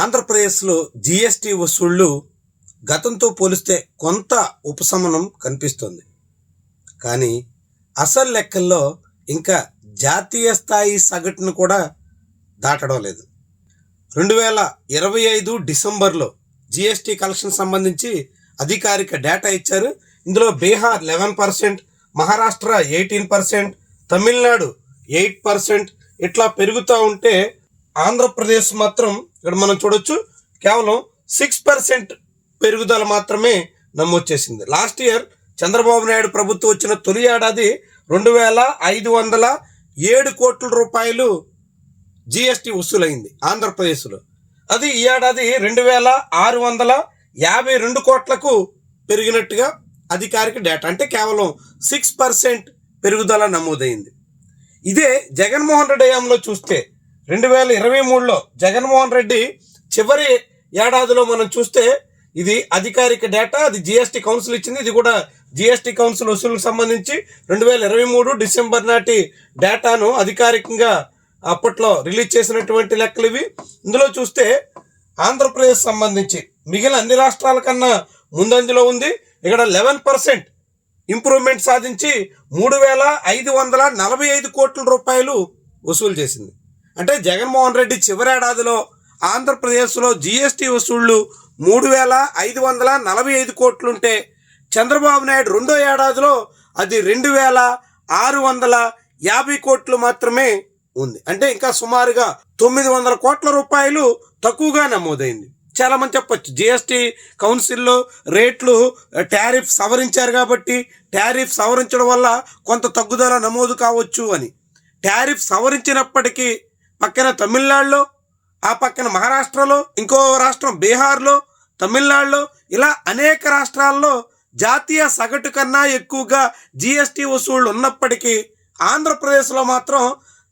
ఆంధ్రప్రదేశ్లో జీఎస్టీ వసూళ్ళు గతంతో పోలిస్తే కొంత ఉపశమనం కనిపిస్తుంది. కానీ అసలు లెక్కల్లో ఇంకా జాతీయ స్థాయి సగటును కూడా దాటడం లేదు. రెండు వేల ఇరవై ఐదు డిసెంబర్లో జిఎస్టి కలెక్షన్ సంబంధించి అధికారిక డేటా ఇచ్చారు. ఇందులో Bihar eleven percent Maharashtra eighteen percent Tamil Nadu eight percent ఇట్లా పెరుగుతూ ఉంటే ఆంధ్రప్రదేశ్ మాత్రం ఇక్కడ మనం చూడొచ్చు కేవలం సిక్స్ పర్సెంట్ పెరుగుదల మాత్రమే నమోదు చేసింది లాస్ట్ ఇయర్ చంద్రబాబు నాయుడు ప్రభుత్వం వచ్చిన తొలి ఏడాది రెండు వేల ఐదు వందల ఏడు కోట్ల రూపాయలు జిఎస్టి వసూలైంది ఆంధ్రప్రదేశ్లో. అది ఈ ఏడాది రెండు వేల ఆరు వందల యాభై రెండు కోట్లకు పెరిగినట్టుగా అధికారిక డేటా అంటే కేవలం సిక్స్ పర్సెంట్ పెరుగుదల నమోదైంది. ఇదే జగన్మోహన్ రెడ్డి హయాంలో చూస్తే రెండు వేల ఇరవై మూడులో జగన్మోహన్ రెడ్డి చివరి ఏడాదిలో మనం చూస్తే ఇది అధికారిక డేటా అది జిఎస్టి కౌన్సిల్ ఇచ్చింది. ఇది కూడా జిఎస్టీ కౌన్సిల్ వసూలుకు సంబంధించి రెండు వేల ఇరవై మూడు డిసెంబర్ నాటి డేటాను అధికారికంగా అప్పట్లో రిలీజ్ చేసినటువంటి లెక్కలు ఇవి. ఇందులో చూస్తే ఆంధ్రప్రదేశ్ సంబంధించి మిగిలిన అన్ని రాష్ట్రాల కన్నా ముందంజలో ఉంది. ఇక్కడ లెవెన్ పర్సెంట్ ఇంప్రూవ్మెంట్ సాధించి మూడు వేల ఐదు వందల నలభై ఐదు కోట్ల రూపాయలు వసూలు చేసింది. అంటే జగన్మోహన్ రెడ్డి చివరేడాదిలో ఆంధ్రప్రదేశ్లో జిఎస్టి వసూళ్ళు మూడు వేల ఐదు వందల నలభై ఐదు కోట్లుంటే చంద్రబాబు నాయుడు రెండో ఏడాదిలో అది రెండు వేల ఆరు వందల యాభై కోట్లు మాత్రమే ఉంది. అంటే ఇంకా సుమారుగా తొమ్మిది వందల కోట్ల రూపాయలు తక్కువగా నమోదైంది. చాలా మంది చెప్పొచ్చు జిఎస్టి కౌన్సిల్లో రేట్లు టారిఫ్ సవరించారు కాబట్టి టారిఫ్ సవరించడం వల్ల కొంత తగ్గుదల నమోదు కావచ్చు అని. టారిఫ్ సవరించినప్పటికీ పక్కన తమిళనాడులో ఆ పక్కన మహారాష్ట్రలో ఇంకో రాష్ట్రం బీహార్లో తమిళనాడులో ఇలా అనేక రాష్ట్రాల్లో జాతీయ సగటు కన్నా ఎక్కువగా జీఎస్టీ వసూళ్ళు ఉన్నప్పటికీ ఆంధ్రప్రదేశ్లో మాత్రం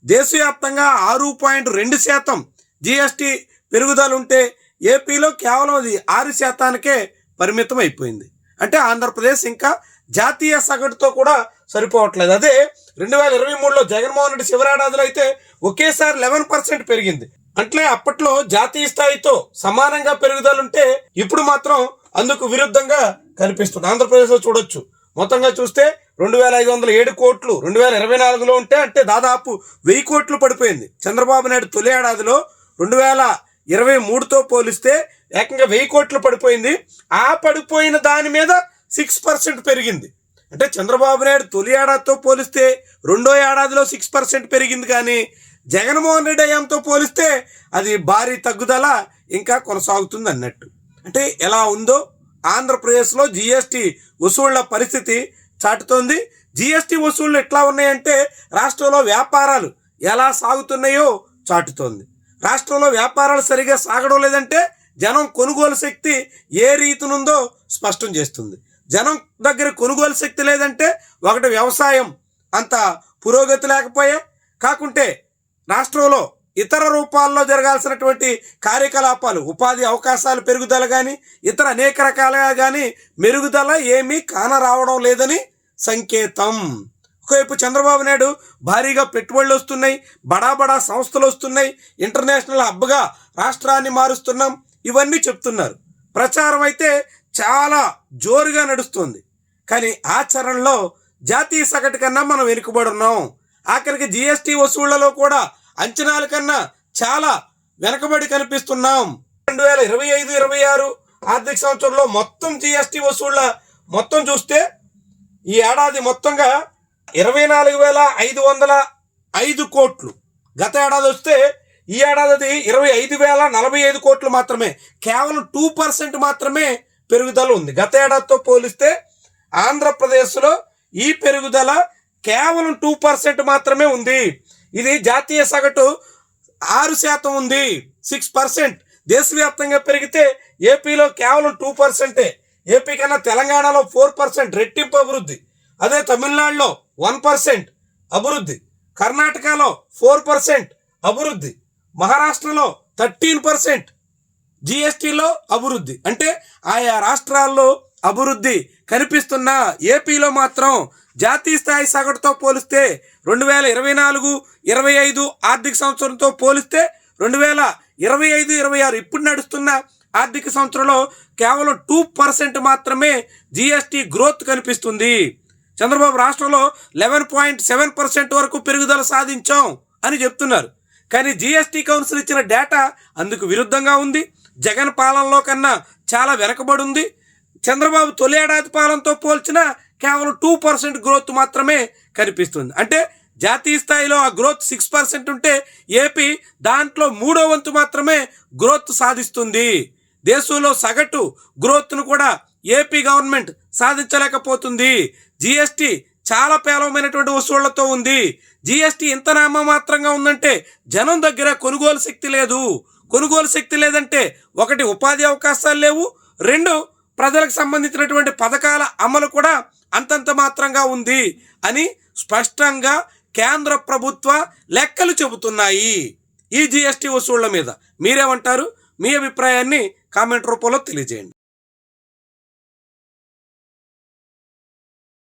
దేశవ్యాప్తంగా ఆరు పాయింట్ రెండు శాతం జిఎస్టి పెరుగుదల ఉంటే ఏపీలో కేవలం అది ఆరు శాతానికే పరిమితం అయిపోయింది అంటే ఆంధ్రప్రదేశ్ ఇంకా జాతీయ సగటుతో కూడా సరిపోవట్లేదు. అదే రెండు వేల ఇరవై మూడులో జగన్మోహన్ రెడ్డి శివరాడాదిలో అయితే ఒకేసారి లెవెన్ పర్సెంట్ పెరిగింది. అంటే అప్పట్లో జాతీయ స్థాయితో సమానంగా పెరుగుదలుంటే ఇప్పుడు మాత్రం అందుకు విరుద్ధంగా కనిపిస్తుంది. ఆంధ్రప్రదేశ్లో చూడొచ్చు. మొత్తంగా చూస్తే రెండు వేల ఐదు వందల ఏడు కోట్లు రెండు వేల ఇరవై నాలుగులో ఉంటే అంటే దాదాపు వెయ్యి కోట్లు పడిపోయింది. చంద్రబాబు నాయుడు తొలి ఏడాదిలో రెండు వేల ఇరవై మూడుతో పోలిస్తే ఏకంగా వెయ్యి కోట్లు పడిపోయింది. ఆ పడిపోయిన దాని మీద సిక్స్ పర్సెంట్ పెరిగింది. అంటే చంద్రబాబు నాయుడు తొలి ఏడాదితో పోలిస్తే రెండో ఏడాదిలో సిక్స్ పర్సెంట్ పెరిగింది కానీ జగన్మోహన్ రెడ్డి హయాంతో పోలిస్తే అది భారీ తగ్గుదల ఇంకా కొనసాగుతుంది అన్నట్టు. అంటే ఎలా ఉందో ఆంధ్రప్రదేశ్లో జిఎస్టి వసూళ్ళ పరిస్థితి చాటుతోంది. జిఎస్టి వసూళ్ళు ఎట్లా ఉన్నాయంటే రాష్ట్రంలో వ్యాపారాలు ఎలా సాగుతున్నాయో చాటుతోంది. రాష్ట్రంలో వ్యాపారాలు సరిగా సాగడం లేదంటే జనం కొనుగోలు శక్తి ఏ రీతినుందో స్పష్టం చేస్తుంది. జనం దగ్గర కొనుగోలు శక్తి లేదంటే ఒకటి వ్యవసాయం అంత పురోగతి లేకపోయే. కాకుంటే రాష్ట్రంలో ఇతర రూపాల్లో జరగాల్సినటువంటి కార్యకలాపాలు ఉపాధి అవకాశాలు పెరుగుదల కానీ ఇతర అనేక రకాలుగా కానీ మెరుగుదల ఏమీ కానరావడం లేదని సంకేతం. ఒకవైపు చంద్రబాబు నాయుడు భారీగా పెట్టుబడులు వస్తున్నాయి బడా బడా సంస్థలు వస్తున్నాయి ఇంటర్నేషనల్ హబ్గా రాష్ట్రాన్ని మారుస్తున్నాం ఇవన్నీ చెప్తున్నారు. ప్రచారం అయితే చాలా జోరుగా నడుస్తుంది. కానీ ఆచరణలో జాతీయ సగటు కన్నా మనం వెనుకబడి ఉన్నాం ఆఖరికి జిఎస్టి వసూళ్ళలో కూడా అంచనాల కన్నా చాలా వెనకబడి కనిపిస్తున్నాం. రెండు వేల ఇరవై ఐదు ఇరవై ఆరు ఆర్థిక సంవత్సరంలో మొత్తం జిఎస్టి వసూళ్ళ మొత్తం చూస్తే ఈ ఏడాది మొత్తంగా ఇరవై నాలుగు వేల ఐదు వందల ఐదు కోట్లు. గత ఏడాది వస్తే ఈ ఏడాది ఇరవై ఐదు వేల నలభై ఐదు కోట్లు మాత్రమే. కేవలం టూ పర్సెంట్ మాత్రమే పెరుగుదల ఉంది. గత ఏడాదితో పోలిస్తే ఆంధ్రప్రదేశ్లో ఈ పెరుగుదల కేవలం టూ పర్సెంట్ మాత్రమే ఉంది. ఇది జాతీయ సగటు ఆరు శాతం ఉంది. Six percent. దేశవ్యాప్తంగా పెరిగితే ఏపీలో కేవలం టూ పర్సెంటే. ఏపీ కన్నా తెలంగాణలో ఫోర్ పర్సెంట్ రెట్టింపు అభివృద్ధి. అదే తమిళనాడులో వన్ పర్సెంట్ అభివృద్ధి. కర్ణాటకలో ఫోర్ పర్సెంట్ అభివృద్ధి. మహారాష్ట్రలో థర్టీన్ పర్సెంట్ జిఎస్టిలో అభివృద్ధి. అంటే ఆయా రాష్ట్రాల్లో అభివృద్ధి కనిపిస్తున్న ఏపీలో మాత్రం జాతీయ స్థాయి సగటుతో పోలిస్తే రెండు వేల ఇరవై నాలుగు ఇరవై ఐదు ఆర్థిక సంవత్సరంతో పోలిస్తే రెండు వేల ఇరవై ఐదు ఇరవై ఆరు ఇప్పుడు నడుస్తున్న ఆర్థిక సంవత్సరంలో కేవలం టూ పర్సెంట్ మాత్రమే జిఎస్టి గ్రోత్ కనిపిస్తుంది. చంద్రబాబు రాష్ట్రంలో లెవెన్ పాయింట్ సెవెన్ పర్సెంట్ వరకు పెరుగుదల సాధించాం అని చెప్తున్నారు. కానీ జిఎస్టి కౌన్సిల్ ఇచ్చిన డేటా అందుకు విరుద్ధంగా ఉంది. జగన్ పాలనలో కన్నా చాలా వెనకబడి ఉంది చంద్రబాబు తొలి ఏడాది పాలనతో పోల్చిన కేవలం టూ పర్సెంట్ గ్రోత్ మాత్రమే కనిపిస్తుంది. అంటే జాతీయ స్థాయిలో ఆ గ్రోత్ సిక్స్ పర్సెంట్ ఉంటే ఏపీ దాంట్లో మూడో వంతు మాత్రమే గ్రోత్ సాధిస్తుంది. దేశంలో సగటు గ్రోత్ను కూడా ఏపీ గవర్నమెంట్ సాధించలేకపోతుంది. జిఎస్టి చాలా పేలవమైనటువంటి వస్తువులతో ఉంది. జిఎస్టి ఇంత నామమాత్రంగా ఉందంటే జనం దగ్గర కొనుగోలు శక్తి లేదు. కొనుగోలు శక్తి లేదంటే ఒకటి ఉపాధి అవకాశాలు లేవు రెండు ప్రజలకు సంబంధించినటువంటి పథకాల అమలు కూడా అంతంత మాత్రంగా ఉంది అని స్పష్టంగా కేంద్ర ప్రభుత్వ లెక్కలు చెబుతున్నాయి. ఈ జిఎస్టీ వసూళ్ళ మీద మీరేమంటారు? మీ అభిప్రాయాన్ని కామెంట్ రూపంలో తెలియజేయండి.